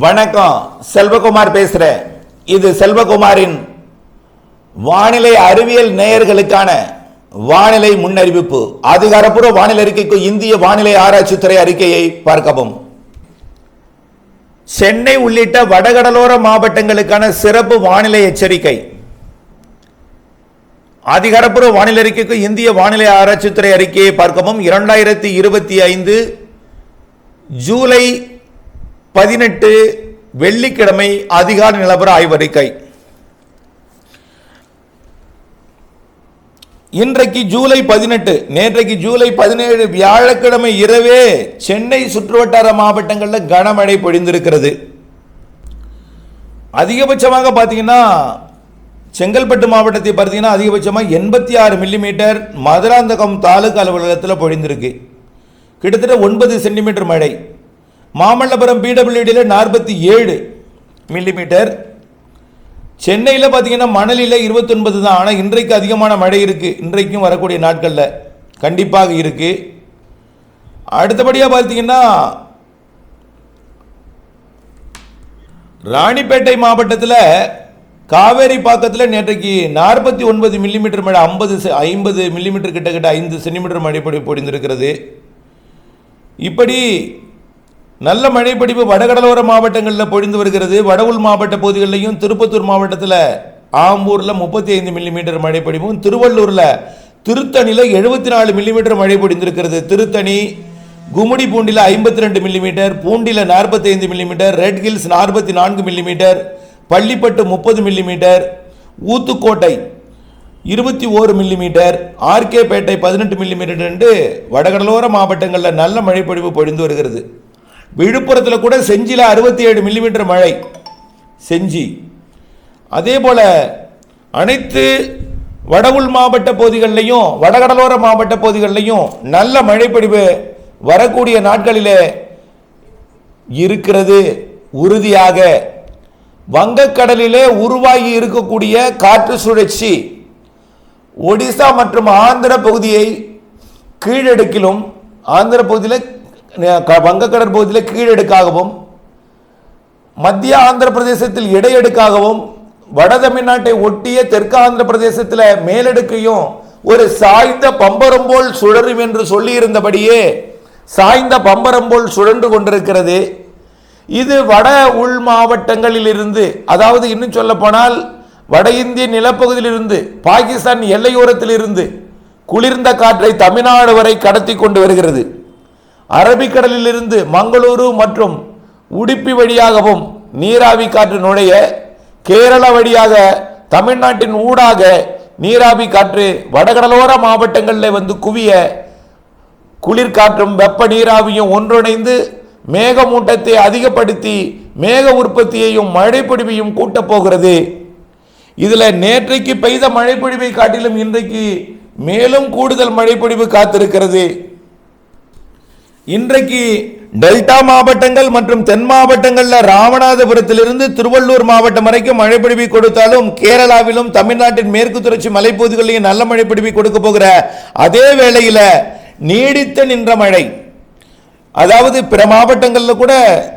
வணக்கம் செல்வகுமார் பேசுறேன். இது செல்வகுமாரின் வானிலை அறிவியல் நேயர்களுக்கான வானிலை முன்னறிவிப்பு. அதிகாரப்பூர்வ வானிலை அறிக்கைக்கு இந்திய வானிலை ஆராய்ச்சித்துறை அறிக்கையை பார்க்கவும். சென்னை உள்ளிட்ட வடகடலோர மாவட்டங்களுக்கான சிறப்பு வானிலை எச்சரிக்கை. அதிகாரப்பூர்வ வானிலை அறிக்கைக்கு இந்திய வானிலை ஆராய்ச்சித்துறை அறிக்கையை பார்க்கவும். இரண்டாயிரத்தி இருபத்தி ஐந்து ஜூலை பதினெட்டு வெள்ளிக்கிழமை அதிகார நிலவர ஆய்வறிக்கை. இன்றைக்கு ஜூலை பதினெட்டு நேற்றைக்கு ஜூலை பதினேழு வியாழக்கிழமை இரவே சென்னை சுற்றுவட்டார மாவட்டங்களில் கனமழை பொழிந்திருக்கிறது. அதிகபட்சமாக பார்த்தீங்கன்னா செங்கல்பட்டு மாவட்டத்தை பார்த்தீங்கன்னா அதிகபட்சமாக எண்பத்தி ஆறு மில்லிமீட்டர் மதுராந்தகம் தாலுகா அலுவலகத்தில் பொழிந்திருக்கு. கிட்டத்தட்ட ஒன்பது சென்டிமீட்டர் மழை. மாமல்லபுரம் பிடபிள்யூடியில் நாற்பத்தி ஏழு மில்லிமீட்டர் சென்னையில் பார்த்தீங்கன்னா மணலில் இருபத்தொன்பது தான். ஆனால் இன்றைக்கு அதிகமான மழை இருக்குது இன்றைக்கும் வரக்கூடிய நாட்களில் கண்டிப்பாக இருக்குது அடுத்தபடியாக பார்த்தீங்கன்னா ராணிப்பேட்டை மாவட்டத்தில் காவேரி பாக்கத்தில் நேற்றைக்கு நாற்பத்தி ஒன்பது மில்லிமீட்டர் மழை ஐம்பது ஐம்பது மில்லிமீட்டர் கிட்டத்தட்ட ஐந்து சென்டிமீட்டர் மழை பொடி பொழிந்திருக்கிறது இப்படி நல்ல மழைப்பொழிவு வடகடலோர மாவட்டங்களில் பொழிந்து வருகிறது. வடவுள் மாவட்ட பகுதிகளிலையும் திருப்பத்தூர் மாவட்டத்தில் ஆம்பூரில் முப்பத்தி ஐந்து மில்லிமீட்டர் மழைப்பொழிவும் திருவள்ளூரில் திருத்தணியில் எழுபத்தி நாலு மில்லிமீட்டர் மழை பொழிந்திருக்கிறது. திருத்தணி கும்மிடி பூண்டியில் ஐம்பத்தி ரெண்டு மில்லிமீட்டர் பூண்டியில் நாற்பத்தைந்து மில்லிமீட்டர் ரெட் ஹில்ஸ் நாற்பத்தி நான்கு மில்லிமீட்டர் பள்ளிப்பட்டு முப்பது மில்லிமீட்டர் ஊத்துக்கோட்டை இருபத்தி ஓரு மில்லிமீட்டர் ஆர்கே பேட்டை பதினெட்டு மில்லிமீட்டர் என்று வடகடலோர மாவட்டங்களில் நல்ல மழைப்பொழிவு பொழிந்து வருகிறது. விழுப்புரத்தில் கூட செஞ்சியில் அறுபத்தி ஏழு மில்லிமீட்டர் மழை. செஞ்சி. அதே போல் அனைத்து வடவுள் மாவட்ட பகுதிகளிலையும் வடகடலோர மாவட்ட பகுதிகளிலையும் நல்ல மழைப்பொழிவு வரக்கூடிய நாட்களிலே இருக்கிறது உறுதியாக. வங்கக்கடலிலே உருவாகி இருக்கக்கூடிய காற்று சுழற்சி ஒடிசா மற்றும் ஆந்திர பகுதியை கீழடுக்கிலும் ஆந்திர பகுதியில் க- வங்கக்கடல் பகுதியில் கீழடுக்காகவும் மத்திய ஆந்திர பிரதேசத்தில் இடையடுக்காகவும் வட தமிழ்நாட்டை ஒட்டிய தெற்கு ஆந்திர பிரதேசத்தில் மேலடுக்கையும் ஒரு சாய்ந்த பம்பரம் போல் சுழரும் என்று சொல்லியிருந்தபடியே சாய்ந்த பம்பரம் போல் சுழன்று கொண்டிருக்கிறது. இது வட உள் மாவட்டங்களில் இருந்து அதாவது இன்னும் சொல்ல போனால் வட இந்திய நிலப்பகுதியிலிருந்து பாகிஸ்தான் எல்லையோரத்தில் இருந்து குளிர்ந்த காற்றை தமிழ்நாடு வரை கடத்தி கொண்டு வருகிறது. அரபிக்கடலிலிருந்து மங்களூரு மற்றும் உடுப்பி வழியாகவும் நீராவி காற்று நுழைய கேரளா வழியாக தமிழ்நாட்டின் ஊடாக நீராவி காற்று வடகடலோர மாவட்டங்களில் வந்து குவிய குளிர்காற்றும் வெப்ப நீராவியும் ஒன்றிணைந்து மேகமூட்டத்தை அதிகப்படுத்தி மேக உற்பத்தியையும் மழைப்பொழிவையும் கூட்டப் போகிறது. இதில் நேற்றைக்கு பெய்த மழைப்பொழிவை காட்டிலும் இன்றைக்கு மேலும் கூடுதல் மழைப்பொழிவு காத்திருக்கிறது. இன்றைக்கு டெல்டா மாவட்டங்கள் மற்றும் தென் மாவட்டங்களில் ராமநாதபுரத்திலிருந்து திருவள்ளூர் மாவட்டம் வரைக்கும் மழைப்பொழிவை கொடுத்தாலும் கேரளாவிலும் தமிழ்நாட்டின் மேற்கு தொடர்ச்சி மலைப்பகுதிகளையும் நல்ல மழைப்பொழிவை கொடுக்க போகிற அதே வேளையில் நீடித்த நின்ற மழை. அதாவது பிற மாவட்டங்களில் கூட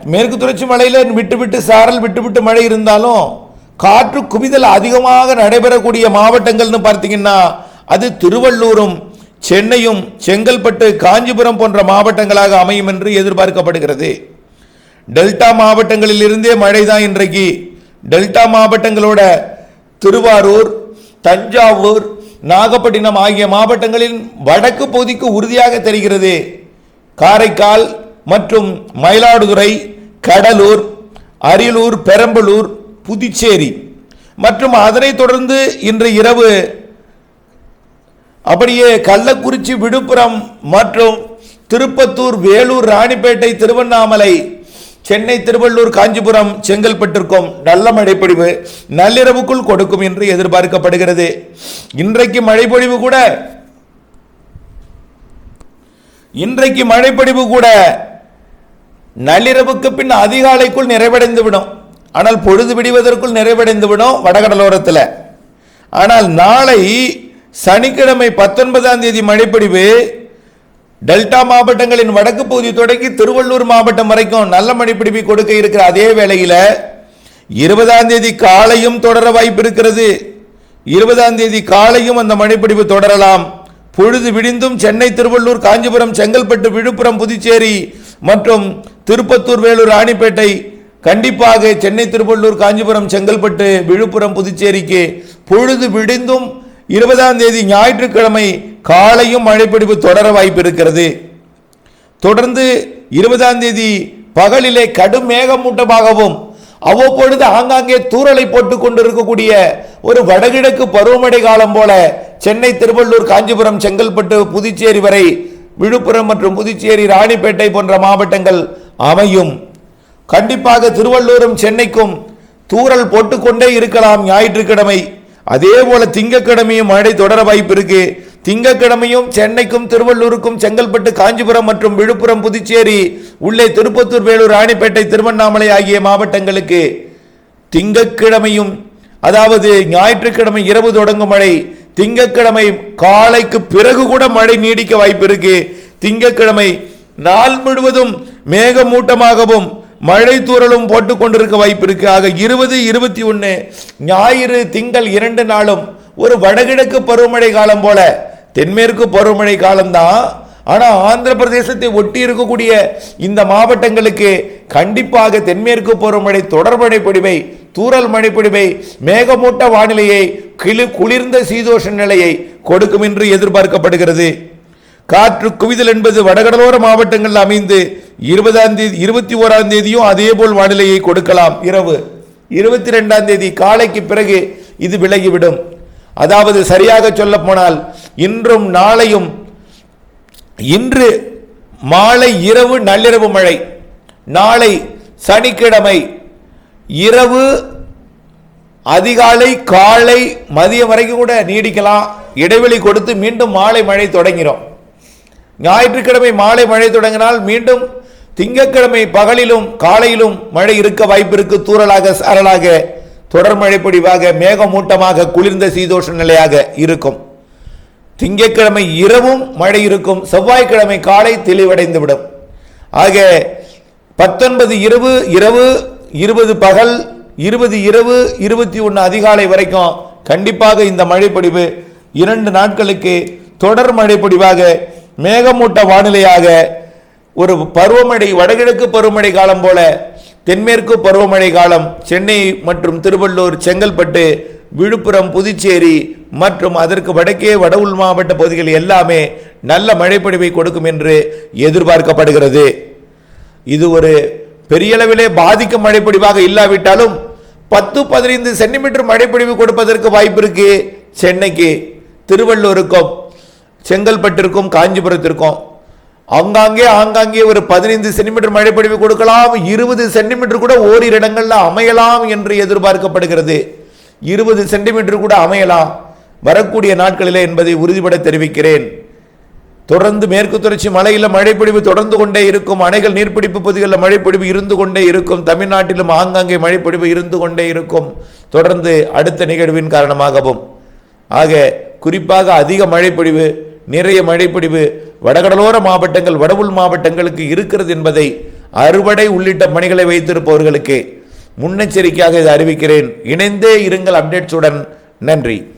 மேற்கு தொடர்ச்சி மலையில் விட்டு விட்டு சாரல் விட்டு விட்டு மழை இருந்தாலும் காற்று குவிதல் அதிகமாக நடைபெறக்கூடிய மாவட்டங்கள்னு பார்த்தீங்கன்னா அது திருவள்ளூரும் சென்னையும் செங்கல்பட்டு காஞ்சிபுரம் போன்ற மாவட்டங்களாக அமையும் என்று எதிர்பார்க்கப்படுகிறது. டெல்டா மாவட்டங்களில் இருந்தே மழை தான் இன்றைக்கு. டெல்டா மாவட்டங்களோட திருவாரூர் தஞ்சாவூர் நாகப்பட்டினம் ஆகிய மாவட்டங்களின் வடக்கு பகுதிக்கு உறுதியாக தெரிகிறது. காரைக்கால் மற்றும் மயிலாடுதுறை கடலூர் அரியலூர் பெரம்பலூர் புதுச்சேரி மற்றும் அதனைத் தொடர்ந்து இன்று இரவு அப்படியே கள்ளக்குறிச்சி விழுப்புரம் மற்றும் திருப்பத்தூர் வேலூர் ராணிப்பேட்டை திருவண்ணாமலை சென்னை திருவள்ளூர் காஞ்சிபுரம் செங்கல்பட்டிற்கும் நல்ல மழைப்பொழிவு நள்ளிரவுக்குள் கொடுக்கும் என்று எதிர்பார்க்கப்படுகிறது. இன்றைக்கு மழைப்பொழிவு கூட இன்றைக்கு மழைப்பொழிவு கூட நள்ளிரவுக்கு பின் அதிகாலைக்குள் நிறைவடைந்து விடும். ஆனால் பொழுது விடிவதற்குள் நிறைவடைந்து விடும் வடகடலோரத்தில். ஆனால் நாளை சனிக்கிழமை பத்தொன்பதாம் தேதி மழைப்பொழிவு. டெல்டா மாவட்டங்களின் வடக்கு பகுதி தொடங்கி திருவள்ளூர் மாவட்டம் வரைக்கும் நல்ல மழைப்பிடிப்பை கொடுக்க இருக்கிற அதே வேளையில் இருபதாம் தேதி காலையும் தொடர வாய்ப்பு இருக்கிறது. இருபதாம் தேதி காலையும் அந்த மழைப்பிடிப்பு தொடரலாம். பொழுது விடிந்தும் சென்னை திருவள்ளூர் காஞ்சிபுரம் செங்கல்பட்டு விழுப்புரம் புதுச்சேரி மற்றும் திருப்பத்தூர் வேலூர் ராணிப்பேட்டை கண்டிப்பாக சென்னை திருவள்ளூர் காஞ்சிபுரம் செங்கல்பட்டு விழுப்புரம் புதுச்சேரிக்கு பொழுது விடிந்தும் இருபதாம் தேதி ஞாயிற்றுக்கிழமை காலையும் மழைப்பிடிப்பு தொடர வாய்ப்பு இருக்கிறது தொடர்ந்து இருபதாம் தேதி பகலிலே கடும் மேகமூட்டமாகவும் அவ்வப்பொழுது ஆங்காங்கே தூறலை போட்டுக் கொண்டிருக்கக்கூடிய ஒரு வடகிழக்கு பருவமழை காலம் போல சென்னை திருவள்ளூர் காஞ்சிபுரம் செங்கல்பட்டு புதுச்சேரி வரை விழுப்புரம் மற்றும் புதுச்சேரி ராணிப்பேட்டை போன்ற மாவட்டங்கள் அமையும். கண்டிப்பாக திருவள்ளூரும் சென்னைக்கும் தூரல் போட்டுக்கொண்டே இருக்கலாம் ஞாயிற்றுக்கிழமை. அதே போல திங்கட்கிழமையும் மழை தொடர வாய்ப்பு இருக்கு. திங்கட்கிழமையும் சென்னைக்கும் திருவள்ளூருக்கும் செங்கல்பட்டு காஞ்சிபுரம் மற்றும் விழுப்புரம் புதுச்சேரி உள்ளே திருப்பத்தூர் வேலூர் ராணிப்பேட்டை திருவண்ணாமலை ஆகிய மாவட்டங்களுக்கு திங்கட்கிழமையும் அதாவது ஞாயிற்றுக்கிழமை இரவு தொடங்கும் மழை திங்கக்கிழமை காலைக்கு பிறகு கூட மழை நீடிக்க வாய்ப்பு இருக்கு. திங்கட்கிழமை நாள் முழுவதும் மேகமூட்டமாகவும் மழை தூரலும் போட்டுக் கொண்டிருக்க வாய்ப்பு இருக்கு. ஆக இருபது இருபத்தி ஒன்று ஞாயிறு திங்கள் இரண்டு நாளும் ஒரு வடகிழக்கு பருவமழை காலம் போல. தென்மேற்கு பருவமழை காலம்தான். ஆனால் ஆந்திர பிரதேசத்தை ஒட்டி இருக்கக்கூடிய இந்த மாவட்டங்களுக்கு கண்டிப்பாக தென்மேற்கு பருவமழை தொடர் மழைப்பொடிவை தூறல் மழைப்பொடிவை மேகமூட்ட வானிலையை கிளி குளிர்ந்த சீதோஷ நிலையை கொடுக்கும் என்று எதிர்பார்க்கப்படுகிறது. காற்று குவிதல் என்பது வடகடலோர மாவட்டங்களில் அமைந்து இருபதாம் தேதி இருபத்தி ஓராம் தேதியும் அதே போல் வானிலையை கொடுக்கலாம். இரவு இருபத்தி ரெண்டாம் தேதி காலைக்கு பிறகு இது விலகிவிடும். அதாவது சரியாக சொல்ல போனால் இன்றும் நாளையும் இன்று மாலை இரவு நள்ளிரவு மழை. நாளை சனிக்கிழமை இரவு அதிகாலை காலை மதியம் வரைக்கும் கூட நீடிக்கலாம். இடைவெளி கொடுத்து மீண்டும் மாலை மழை தொடங்கிடும் ஞாயிற்றுக்கிழமை மாலை மழை தொடங்கினால் மீண்டும் திங்கட்கிழமை பகலிலும் காலையிலும் மழை இருக்க வாய்ப்பிற்கு தூரலாக சாரலாக தொடர் மழை பொழிவாக மேகமூட்டமாக குளிர்ந்த சீதோஷ நிலையாக இருக்கும். திங்கட்கிழமை இரவும் மழை இருக்கும். செவ்வாய்க்கிழமை காலை தெளிவடைந்துவிடும். ஆக பத்தொன்பது இரவு இரவு இருபது பகல் இருபது இரவு இருபத்தி ஒன்று அதிகாலை வரைக்கும் கண்டிப்பாக இந்த மழைப்பொடிவு இரண்டு நாட்களுக்கு தொடர் மழைப்பொடிவாக மேகமூட்ட வானிலையாக ஒரு பருவமழை வடகிழக்கு பருவமழை காலம் போல தென்மேற்கு பருவமழை காலம் சென்னை மற்றும் திருவள்ளூர் செங்கல்பட்டு விழுப்புரம் புதுச்சேரி மற்றும் அதற்கு வடக்கே வட உள் மாவட்ட பகுதிகள் எல்லாமே நல்ல மழைப்பொழிவை கொடுக்கும் என்று எதிர்பார்க்கப்படுகிறது. இது ஒரு பெரிய அளவிலே பாதிக்கும் மழைப்பொழிவாக இல்லாவிட்டாலும் பத்து பதினைந்து சென்டிமீட்டர் மழைப்பொழிவு கொடுப்பதற்கு வாய்ப்பு இருக்கு சென்னைக்கு திருவள்ளூருக்கும் செங்கல்பட்டிற்கும் காஞ்சிபுரத்திற்கும். ஆங்காங்கே ஆங்காங்கே ஒரு பதினைந்து சென்டிமீட்டர் மழைப்பொழிவு கொடுக்கலாம். இருபது சென்டிமீட்டர் கூட ஓரிரு இடங்களில் அமையலாம் என்று எதிர்பார்க்கப்படுகிறது. இருபது சென்டிமீட்டர் கூட அமையலாம். வரக்கூடிய நாட்களிலே என்பதை உறுதிபட தெரிவிக்கிறேன். தொடர்ந்து மேற்கு தொடர்ச்சி மலையில் மழைப்பொழிவு தொடர்ந்து கொண்டே இருக்கும். அணைகள் நீர்பிடிப்பு பகுதிகளில் மழைப்பொழிவு இருந்து கொண்டே இருக்கும். தமிழ்நாட்டிலும் ஆங்காங்கே மழைப்பொழிவு இருந்து கொண்டே இருக்கும். தொடர்ந்து அடுத்த நிகழ்வின் காரணமாகவும். ஆக குறிப்பாக அதிக மழைப்பொழிவு நிறைய மழைப்பொழிவு வடகடலோர மாவட்டங்கள் வடவுள் மாவட்டங்களுக்கு இருக்கிறது என்பதை அறுவடை உள்ளிட்ட பணிகளை வைத்திருப்பவர்களுக்கு முன்னெச்சரிக்கையாக இதை அறிவிக்கிறேன். இணைந்தே இருங்கள் அப்டேட்ஸுடன். நன்றி.